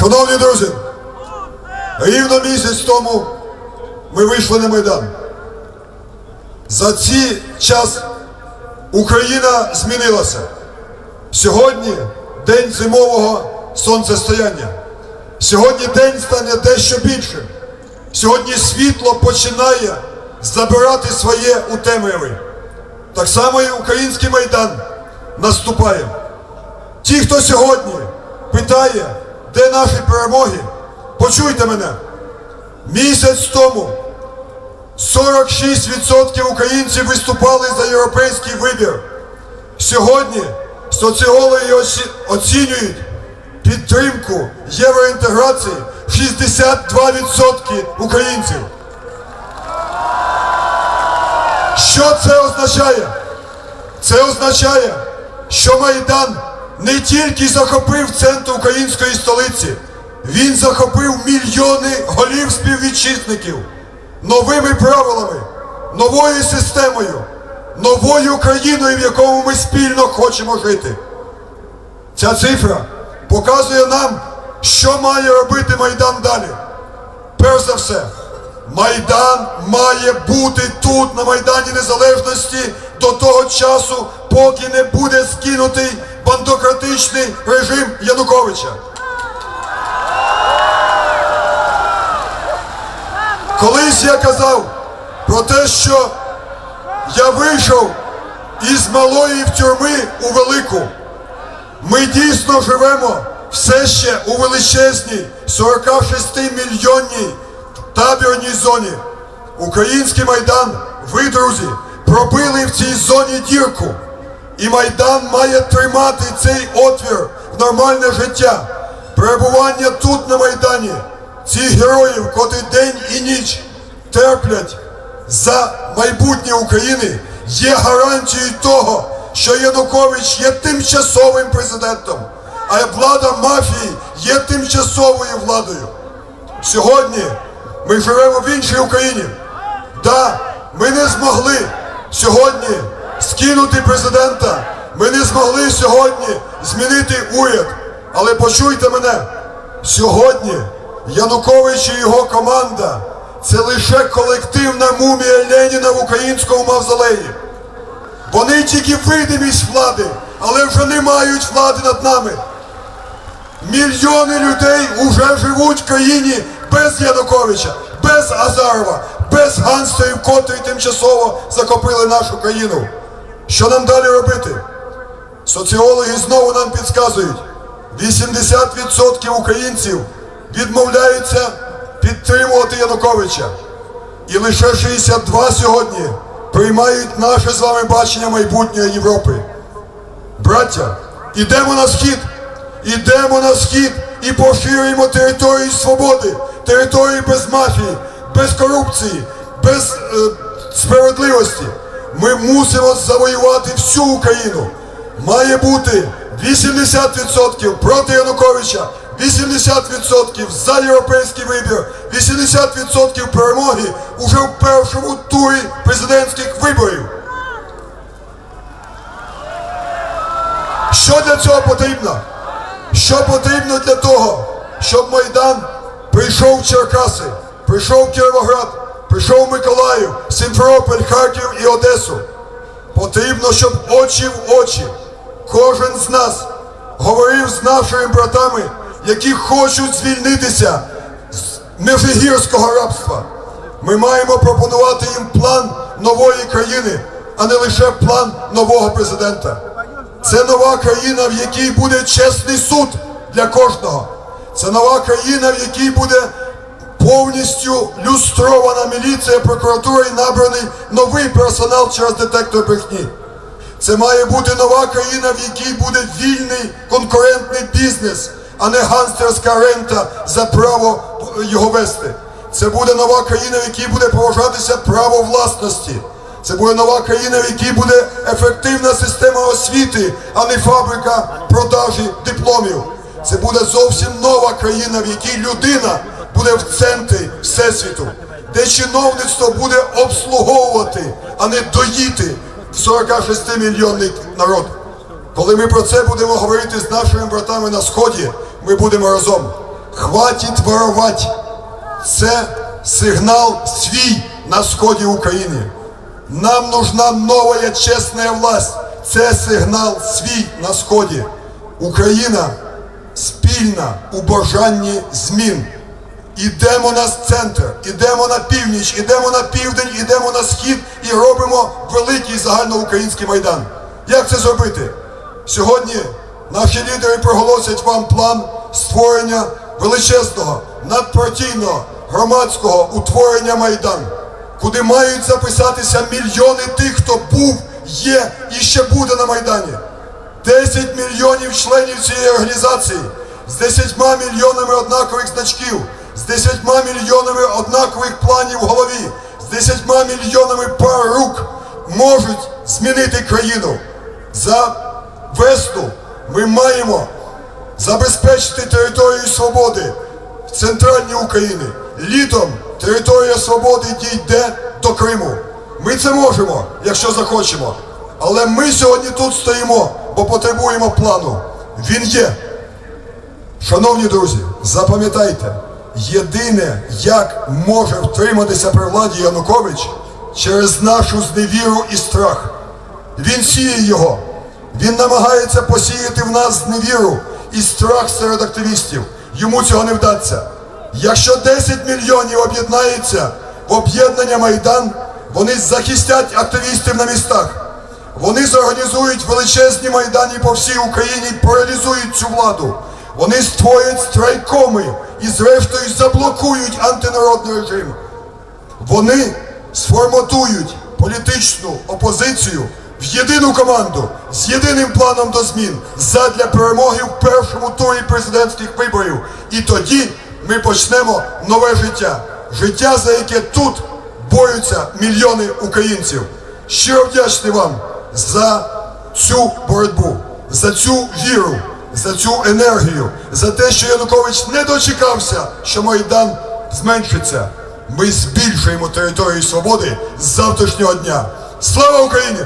Шановні друзі, рівно місяць тому ми вийшли на Майдан. За цей час Україна змінилася. Сьогодні день зимового сонцестояння. Сьогодні день стане дещо більшим. Сьогодні світло починає забирати своє у темряві. Так само і український майдан наступає. Ті, хто сьогодні питає, де наші перемоги, почуйте мене. Місяць тому 46% українців виступали за європейський вибір. Сьогодні соціологи оцінюють підтримку євроінтеграції 62% українців. Що це означає? Це означає, що Майдан не тільки захопив центр української столиці, він захопив мільйони голів співвітчизників новими правилами, новою системою, новою країною, в якому ми спільно хочемо жити. Ця цифра показує нам, що має робити Майдан далі. Перш за все, Майдан має бути тут, на Майдані Незалежності, до того часу, поки не буде скинутий бандократичний режим Януковича. Колись я казав про те, що я вийшов із малої в тюрми у велику. Ми дійсно живемо все ще у величезній 46 мільйонній табірній зоні. Український майдан, ви, друзі, пробили в цій зоні дірку. І майдан має тримати цей отвір в нормальне життя. Перебування тут на майдані, цих героїв, котрі день і ніч терплять за майбутнє України, є гарантією того, що Янукович є тимчасовим президентом, а влада мафії є тимчасовою владою. Сьогодні ми живемо в іншій Україні. Да, ми не змогли сьогодні скинути президента. Ми не змогли сьогодні змінити уряд. Але почуйте мене, сьогодні Янукович і його команда це лише колективна мумія Леніна в українському мавзолеї. Вони тільки видимість влади, але вже не мають влади над нами. Мільйони людей уже живуть в країні без Януковича, без Азарова, без ганстерів, котрі тимчасово захопили нашу країну. Що нам далі робити? Соціологи знову нам підказують, 80% українців відмовляються підтримувати Януковича. І лише 62 сьогодні приймають наше з вами бачення майбутньої Європи. Браття, ідемо на схід, ідемо на схід і поширюємо територію свободи, території без мафії, без корупції, без е, справедливості. Ми мусимо завоювати всю Україну. Має бути 80% проти Януковича, 80% за європейський вибір, 80% перемоги уже в першому турі президентських виборів. Що для цього потрібно? Що потрібно для того, щоб Майдан прийшов в Черкаси, прийшов в Кіровоград, прийшов Миколаїв, Сімферополь, Харків і Одесу? Потрібно, щоб очі в очі кожен з нас говорив з нашими братами, які хочуть звільнитися з межигірського рабства. Ми маємо пропонувати їм план нової країни, а не лише план нового президента. Це нова країна, в якій буде чесний суд для кожного. Це нова країна, в якій буде повністю люстрована міліція, прокуратура і набраний новий персонал через детектор брехні. Це має бути нова країна, в якій буде вільний конкурентний бізнес, а не ганстерська рента за право його вести. Це буде нова країна, в якій буде поважатися право власності. Це буде нова країна, в якій буде ефективна система освіти, а не фабрика продажі дипломів. Це буде зовсім нова країна, в якій людина буде в центрі всесвіту, де чиновництво буде обслуговувати, а не доїти 46 мільйонний народ. Коли ми про це будемо говорити з нашими братами на сході, ми будемо разом. хватить воровать. Це сигнал свій на сході України. Нам нужна новая чесна власть. Це сигнал свій на сході. Україна спільна у бажанні змін. Ідемо на центр, ідемо на північ, ідемо на південь, ідемо на схід і робимо великий загальноукраїнський майдан. Як це зробити? Сьогодні наші лідери проголосять вам план створення величезного, надпартійного, громадського утворення Майдан, куди мають записатися мільйони тих, хто був, є і ще буде на Майдані. 10 мільйонів членів цієї організації з 10 мільйонами однакових значків, з 10 мільйонами однакових планів в голові, з 10 мільйонами пар рук можуть змінити країну. За весну ми маємо забезпечити територію свободи в центральній Україні. Літом територія свободи дійде до Криму. Ми це можемо, якщо захочемо. Але ми сьогодні тут стоїмо, бо потребуємо плану. Він є. Шановні друзі, запам'ятайте, єдине, як може втриматися при владі Янукович через нашу зневіру і страх. Він сіє його. Він намагається посіяти в нас зневіру і страх серед активістів. Йому цього не вдасться. Якщо 10 мільйонів об'єднається в об'єднання Майдан, вони захистять активістів на містах. Вони зорганізують величезні майдані по всій Україні паралізують цю владу. Вони створять страйкоми і, зрештою, заблокують антинародний режим. Вони сформатують політичну опозицію в єдину команду з єдиним планом до змін задля перемоги в першому турі президентських виборів. І тоді ми почнемо нове життя. Життя, за яке тут борються мільйони українців. Щиро вдячний вам за цю боротьбу, за цю віру, за цю енергію, за те, що Янукович не дочекався, що Майдан зменшиться. Ми збільшуємо територію свободи з завтрашнього дня. Слава Україні!